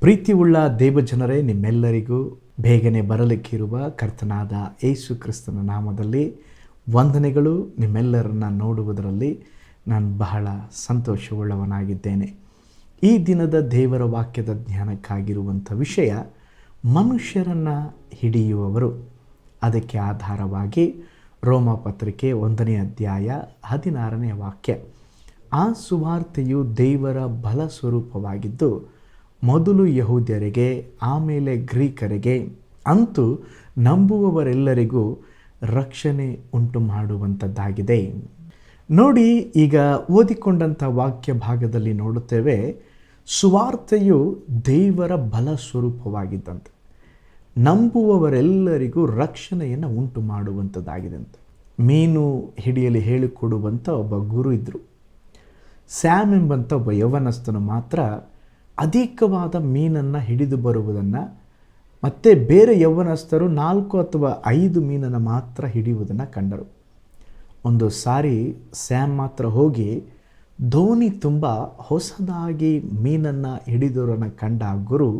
ಪ್ರೀತಿಯುಳ್ಳ ದೇವಜನರೇ, ನಿಮ್ಮೆಲ್ಲರಿಗೂ ಬೇಗನೆ ಬರಲಿಕ್ಕಿರುವ ಕರ್ತನಾದ ಯೇಸು ಕ್ರಿಸ್ತನ ನಾಮದಲ್ಲಿ ವಂದನೆಗಳು. ನಿಮ್ಮೆಲ್ಲರನ್ನ ನೋಡುವುದರಲ್ಲಿ ನಾನು ಬಹಳ ಸಂತೋಷವುಳ್ಳವನಾಗಿದ್ದೇನೆ. ಈ ದಿನದ ದೇವರ ವಾಕ್ಯದ ಜ್ಞಾನಕ್ಕಾಗಿರುವಂಥ ವಿಷಯ ಮನುಷ್ಯರನ್ನು ಹಿಡಿಯುವವರು. ಅದಕ್ಕೆ ಆಧಾರವಾಗಿ ರೋಮ ಪತ್ರಿಕೆ ಒಂದನೇ ಅಧ್ಯಾಯ ಹದಿನಾರನೇ ವಾಕ್ಯ, ಆ ಸುವಾರ್ತೆಯು ದೇವರ ಬಲ ಸ್ವರೂಪವಾಗಿದ್ದು ಮೊದಲು ಯಹೂದ್ಯರಿಗೆ, ಆಮೇಲೆ ಗ್ರೀಕರಿಗೆ, ಅಂತೂ ನಂಬುವವರೆಲ್ಲರಿಗೂ ರಕ್ಷಣೆ ಉಂಟು ಮಾಡುವಂಥದ್ದಾಗಿದೆ ನೋಡಿ, ಈಗ ಓದಿಕೊಂಡಂಥ ವಾಕ್ಯ ಭಾಗದಲ್ಲಿ ನೋಡುತ್ತೇವೆ, ಸುವಾರ್ತೆಯು ದೇವರ ಬಲ ಸ್ವರೂಪವಾಗಿದ್ದಂತೆ ನಂಬುವವರೆಲ್ಲರಿಗೂ ರಕ್ಷಣೆಯನ್ನು ಉಂಟು ಮಾಡುವಂಥದ್ದಾಗಿದೆ ಅಂತ ಮೀನು ಹಿಡಿಯಲು ಹೇಳಿಕೊಡುವಂಥ ಒಬ್ಬ ಗುರು ಇದ್ದರು ಸ್ಯಾಮ್ ಎಂಬಂಥ ಒಬ್ಬ ಯೌವನಸ್ಥನು ಮಾತ್ರ ಅಧಿಕವಾದ ಮೀನನ್ನು ಹಿಡಿದು ಬರುವುದನ್ನು ಮತ್ತು ಬೇರೆ ಯೌವನಸ್ಥರು ನಾಲ್ಕು ಅಥವಾ ಐದು ಮೀನನ್ನು ಮಾತ್ರ ಹಿಡಿಯುವುದನ್ನು ಕಂಡರು. ಒಂದು ಸಾರಿ ಸ್ಯಾಮ್ ಮಾತ್ರ ಹೋಗಿ ಧೋನಿ ತುಂಬ ಹೊಸದಾಗಿ ಮೀನನ್ನು ಹಿಡಿದವರನ್ನು ಕಂಡ ಗುರು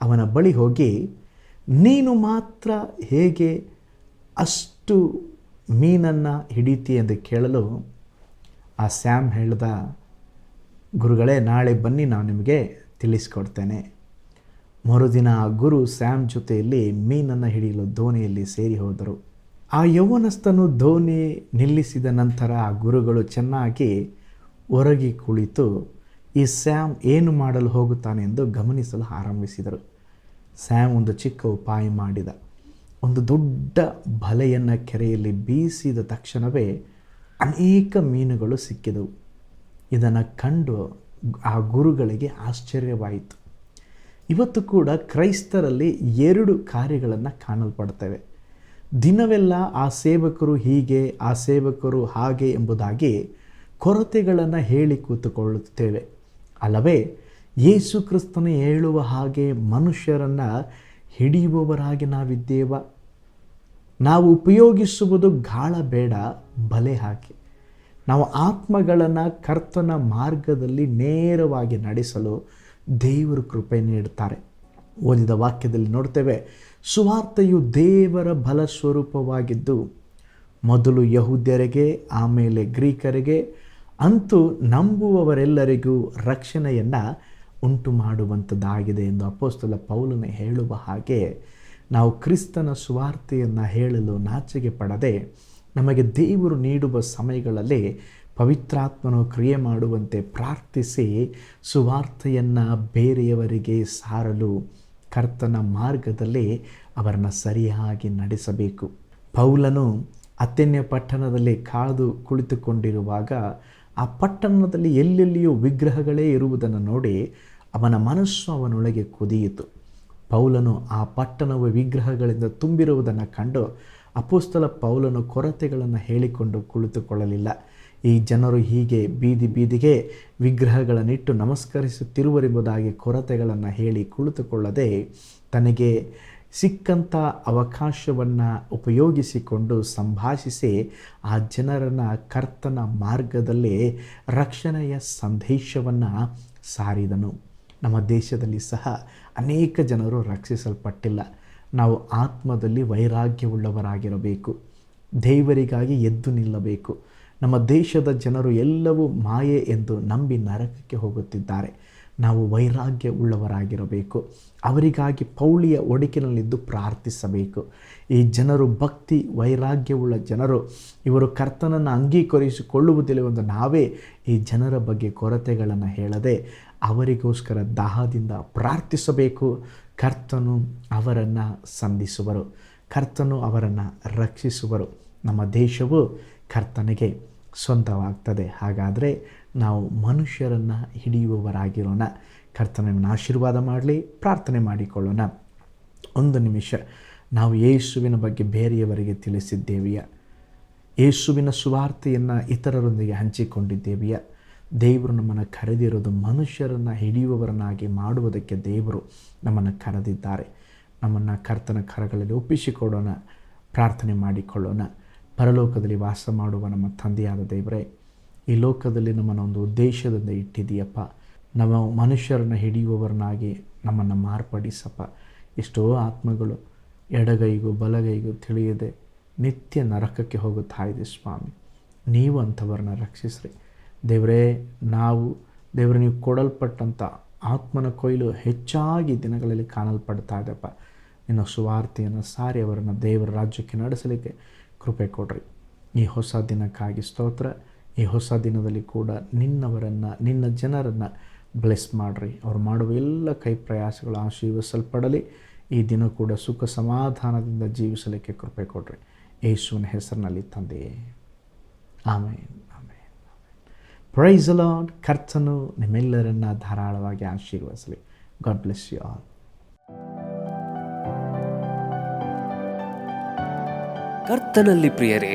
ಅವನ ಬಳಿ ಹೋಗಿ, ನೀನು ಮಾತ್ರ ಹೇಗೆ ಅಷ್ಟು ಮೀನನ್ನು ಹಿಡಿತಿ ಎಂದು ಕೇಳಲು? ಆ ಸ್ಯಾಮ್ ಹೇಳ್ದ ಗುರುಗಳೇ, ನಾಳೆ ಬನ್ನಿ, ನಾನು ನಿಮಗೆ ತಿಳಿಸ್ಕೊಡ್ತೇನೆ. ಮರುದಿನ ಆ ಗುರು ಸ್ಯಾಮ್ ಜೊತೆಯಲ್ಲಿ ಮೀನನ್ನು ಹಿಡಿಯಲು ದೋಣಿಯಲ್ಲಿ ಸೇರಿ ಹೋದರು. ಆ ಯೌವನಸ್ಥನು ದೋಣಿ ನಿಲ್ಲಿಸಿದ ನಂತರ ಆ ಗುರುಗಳು ಚೆನ್ನಾಗಿ ಹೊರಗಿ ಕುಳಿತು, ಈ ಸ್ಯಾಮ್ ಏನು ಮಾಡಲು ಹೋಗುತ್ತಾನೆ ಎಂದು ಗಮನಿಸಲು ಆರಂಭಿಸಿದರು. ಸ್ಯಾಮ್ ಒಂದು ಚಿಕ್ಕ ಉಪಾಯ ಮಾಡಿದ. ಒಂದು ದೊಡ್ಡ ಬಲೆಯನ್ನು ಕೆರೆಯಲ್ಲಿ ಬೀಸಿದ ತಕ್ಷಣವೇ ಅನೇಕ ಮೀನುಗಳು ಸಿಕ್ಕಿದವು. ಇದನ್ನು ಕಂಡು ಆ ಗುರುಗಳಿಗೆ ಆಶ್ಚರ್ಯವಾಯಿತು. ಇವತ್ತು ಕೂಡ ಕ್ರೈಸ್ತರಲ್ಲಿ ಎರಡು ಕಾರ್ಯಗಳನ್ನು ಕಾಣಲ್ಪಡ್ತೇವೆ. ದಿನವೆಲ್ಲ ಆ ಸೇವಕರು ಹೀಗೆ, ಆ ಸೇವಕರು ಹಾಗೆ ಎಂಬುದಾಗಿ ಕೊರತೆಗಳನ್ನು ಹೇಳಿ ಕೂತುಕೊಳ್ಳುತ್ತೇವೆ. ಅಲ್ಲವೇ, ಯೇಸು ಕ್ರಿಸ್ತನು ಹೇಳುವ ಹಾಗೆ ಮನುಷ್ಯರನ್ನು ಹಿಡಿಯುವವರಾಗಿ ನಾವಿದ್ದೇವ? ನಾವು ಉಪಯೋಗಿಸುವುದು ಗಾಳ ಬೇಡ, ಬಲೆ ಹಾಕಿ. ನಾವು ಆತ್ಮಗಳನ್ನು ಕರ್ತನ ಮಾರ್ಗದಲ್ಲಿ ನೇರವಾಗಿ ನಡೆಸಲು ದೇವರು ಕೃಪೆ ನೀಡುತ್ತಾರೆ. ಓದಿದ ವಾಕ್ಯದಲ್ಲಿ ನೋಡ್ತೇವೆ, ಸುವಾರ್ತೆಯು ದೇವರ ಬಲ ಸ್ವರೂಪವಾಗಿದ್ದು ಮೊದಲು ಯಹೂದ್ಯರಿಗೆ, ಆಮೇಲೆ ಗ್ರೀಕರಿಗೆ, ಅಂತೂ ನಂಬುವವರೆಲ್ಲರಿಗೂ ರಕ್ಷಣೆಯನ್ನು ಉಂಟು ಮಾಡುವಂಥದ್ದಾಗಿದೆ ಎಂದು ಅಪೋಸ್ತಲ ಪೌಲನ ಹೇಳುವ ಹಾಗೆ, ನಾವು ಕ್ರಿಸ್ತನ ಸುವಾರ್ತೆಯನ್ನು ಹೇಳಲು ನಾಚಿಕೆ ಪಡದೆ ನಮಗೆ ದೇವರು ನೀಡುವ ಸಮಯಗಳಲ್ಲಿ ಪವಿತ್ರಾತ್ಮನು ಕ್ರಿಯೆ ಮಾಡುವಂತೆ ಪ್ರಾರ್ಥಿಸಿ ಸುವಾರ್ತೆಯನ್ನು ಬೇರೆಯವರಿಗೆ ಸಾರಲು ಕರ್ತನ ಮಾರ್ಗದಲ್ಲಿ ಅವರನ್ನು ಸರಿಯಾಗಿ ನಡೆಸಬೇಕು. ಪೌಲನು ಅತ್ಯನ್ಯ ಪಟ್ಟಣದಲ್ಲಿ ಕಾದು ಕುಳಿತುಕೊಂಡಿರುವಾಗ ಆ ಪಟ್ಟಣದಲ್ಲಿ ಎಲ್ಲೆಲ್ಲಿಯೂ ವಿಗ್ರಹಗಳೇ ಇರುವುದನ್ನು ನೋಡಿ ಅವನ ಮನಸ್ಸು ಅವನೊಳಗೆ ಕುದಿಯಿತು. ಪೌಲನು ಆ ಪಟ್ಟಣವು ವಿಗ್ರಹಗಳಿಂದ ತುಂಬಿರುವುದನ್ನು ಕಂಡು ಅಪೋಸ್ತಲ ಪೌಲನು ಕೊರತೆಗಳನ್ನು ಹೇಳಿಕೊಂಡು ಕುಳಿತುಕೊಳ್ಳಲಿಲ್ಲ. ಈ ಜನರು ಹೀಗೆ ಬೀದಿ ಬೀದಿಗೆ ವಿಗ್ರಹಗಳನ್ನಿಟ್ಟು ನಮಸ್ಕರಿಸುತ್ತಿರುವರೆಂಬುದಾಗಿ ಕೊರತೆಗಳನ್ನು ಹೇಳಿ ಕುಳಿತುಕೊಳ್ಳದೆ ತನಗೆ ಸಿಕ್ಕಂಥ ಅವಕಾಶವನ್ನು ಉಪಯೋಗಿಸಿಕೊಂಡು ಸಂಭಾಷಿಸಿ ಆ ಜನರನ್ನು ಕರ್ತನ ಮಾರ್ಗದಲ್ಲಿ ರಕ್ಷಣೆಯ ಸಂದೇಶವನ್ನು ಸಾರಿದನು. ನಮ್ಮ ದೇಶದಲ್ಲಿ ಸಹ ಅನೇಕ ಜನರು ರಕ್ಷಿಸಲ್ಪಟ್ಟಿಲ್ಲ. ನಾವು ಆತ್ಮದಲ್ಲಿ ವೈರಾಗ್ಯವುಳ್ಳವರಾಗಿರಬೇಕು. ದೇವರಿಗಾಗಿ ಎದ್ದು ನಿಲ್ಲಬೇಕು. ನಮ್ಮ ದೇಶದ ಜನರು ಎಲ್ಲವೂ ಮಾಯೆ ಎಂದು ನಂಬಿ ನರಕಕ್ಕೆ ಹೋಗುತ್ತಿದ್ದಾರೆ. ನಾವು ವೈರಾಗ್ಯ ಉಳ್ಳವರಾಗಿರಬೇಕು ಅವರಿಗಾಗಿ ಪೌಳಿಯ ಒಡಕಿನಲ್ಲಿದ್ದು ಪ್ರಾರ್ಥಿಸಬೇಕು. ಈ ಜನರು ಭಕ್ತಿ, ವೈರಾಗ್ಯವುಳ್ಳ ಜನರು. ಇವರು ಕರ್ತನನ್ನು ಅಂಗೀಕರಿಸಿಕೊಳ್ಳುವುದಿಲ್ಲ ಎಂದು ನಾವೇ ಈ ಜನರ ಬಗ್ಗೆ ಕೊರತೆಗಳನ್ನು ಹೇಳದೆ ಅವರಿಗೋಸ್ಕರ ದಾಹದಿಂದ ಪ್ರಾರ್ಥಿಸಬೇಕು. ಕರ್ತನು ಅವರನ್ನು ಸಂಧಿಸುವರು. ಕರ್ತನು ಅವರನ್ನು ರಕ್ಷಿಸುವರು. ನಮ್ಮ ದೇಶವು ಕರ್ತನಿಗೆ ಸ್ವಂತವಾಗ್ತದೆ. ಹಾಗಾದರೆ ನಾವು ಮನುಷ್ಯರನ್ನು ಹಿಡಿಯುವವರಾಗಿರೋಣ. ಕರ್ತನವನ್ನು ಆಶೀರ್ವಾದ ಮಾಡಲಿ, ಪ್ರಾರ್ಥನೆ ಮಾಡಿಕೊಳ್ಳೋಣ. ಒಂದು ನಿಮಿಷ, ನಾವು ಯೇಸುವಿನ ಬಗ್ಗೆ ಬೇರೆಯವರಿಗೆ ತಿಳಿಸಿದ್ದೇವೆಯ? ಯೇಸುವಿನ ಸುವಾರ್ತೆಯನ್ನು ಇತರರೊಂದಿಗೆ ಹಂಚಿಕೊಂಡಿದ್ದೇವೆಯ? ದೇವರು ನಮ್ಮನ್ನು ಕರೆದಿರೋದು ಮನುಷ್ಯರನ್ನು ಹಿಡಿಯುವವರನ್ನಾಗಿ ಮಾಡುವುದಕ್ಕೆ ದೇವರು ನಮ್ಮನ್ನು ಕರೆದಿದ್ದಾರೆ. ನಮ್ಮನ್ನು ಕರ್ತನ ಕರಗಳಲ್ಲಿ ಒಪ್ಪಿಸಿಕೊಡೋಣ, ಪ್ರಾರ್ಥನೆ ಮಾಡಿಕೊಳ್ಳೋಣ. ಪರಲೋಕದಲ್ಲಿ ವಾಸ ಮಾಡುವ ನಮ್ಮ ತಂದೆಯಾದ ದೇವರೇ ಈ ಲೋಕದಲ್ಲಿ ನಮ್ಮನ್ನು ಒಂದು ಉದ್ದೇಶದಿಂದ ಇಟ್ಟಿದೆಯಪ್ಪ ನಮ್ಮ ಮನುಷ್ಯರನ್ನು ಹಿಡಿಯುವವರನ್ನಾಗಿ ನಮ್ಮನ್ನು ಮಾರ್ಪಡಿಸಪ್ಪ. ಎಷ್ಟೋ ಆತ್ಮಗಳು ಎಡಗೈಗೂ ಬಲಗೈಗೂ ತಿಳಿಯದೆ ನಿತ್ಯ ನರಕಕ್ಕೆ ಹೋಗುತ್ತಾ ಇದೆ ಸ್ವಾಮಿ. ನೀವು ಅಂಥವ್ರನ್ನ ರಕ್ಷಿಸ್ರಿ. ದೇವರೇ, ನಾವು ದೇವರ, ನೀವು ಕೊಡಲ್ಪಟ್ಟಂಥ ಆತ್ಮನ ಕೊಯ್ಲು ಹೆಚ್ಚಾಗಿ ದಿನಗಳಲ್ಲಿ ಕಾಣಲ್ಪಡ್ತಾ ಇದೆಪ್ಪ ನಿನ್ನ ಸುವಾರ್ತೆಯನ್ನು ಸಾರಿ ಅವರನ್ನು ದೇವರ ರಾಜ್ಯಕ್ಕೆ ನಡೆಸಲಿಕ್ಕೆ ಕೃಪೆ ಕೊಡ್ರಿ. ಈ ಹೊಸ ದಿನಕ್ಕಾಗಿ ಸ್ತೋತ್ರ. ಈ ಹೊಸ ದಿನದಲ್ಲಿ ಕೂಡ ನಿನ್ನವರನ್ನು, ನಿನ್ನ ಜನರನ್ನು ಬ್ಲೆಸ್ ಮಾಡಿರಿ. ಅವ್ರು ಮಾಡುವ ಎಲ್ಲ ಕೈ ಪ್ರಯಾಸಗಳು ಆಶೀರ್ವಿಸಲ್ಪಡಲಿ. ಈ ದಿನ ಕೂಡ ಸುಖ ಸಮಾಧಾನದಿಂದ ಜೀವಿಸಲಿಕ್ಕೆ ಕೃಪೆ ಕೊಡ್ರಿ. ಯೇಸುವಿನ ಹೆಸರಿನಲ್ಲಿ ತಂದೆಯೇ ಆಮೇನ್ ಪ್ರೈಸ್ ಅಲಾಡ್ ಕರ್ತನು ನಿಮ್ಮೆಲ್ಲರನ್ನ ಧಾರಾಳವಾಗಿ ಆಶೀರ್ವದಿಸಲಿ. ಗಾಡ್ ಬ್ಲೆಸ್ ಯು ಆಲ್ ಕರ್ತನಲ್ಲಿ ಪ್ರಿಯರೇ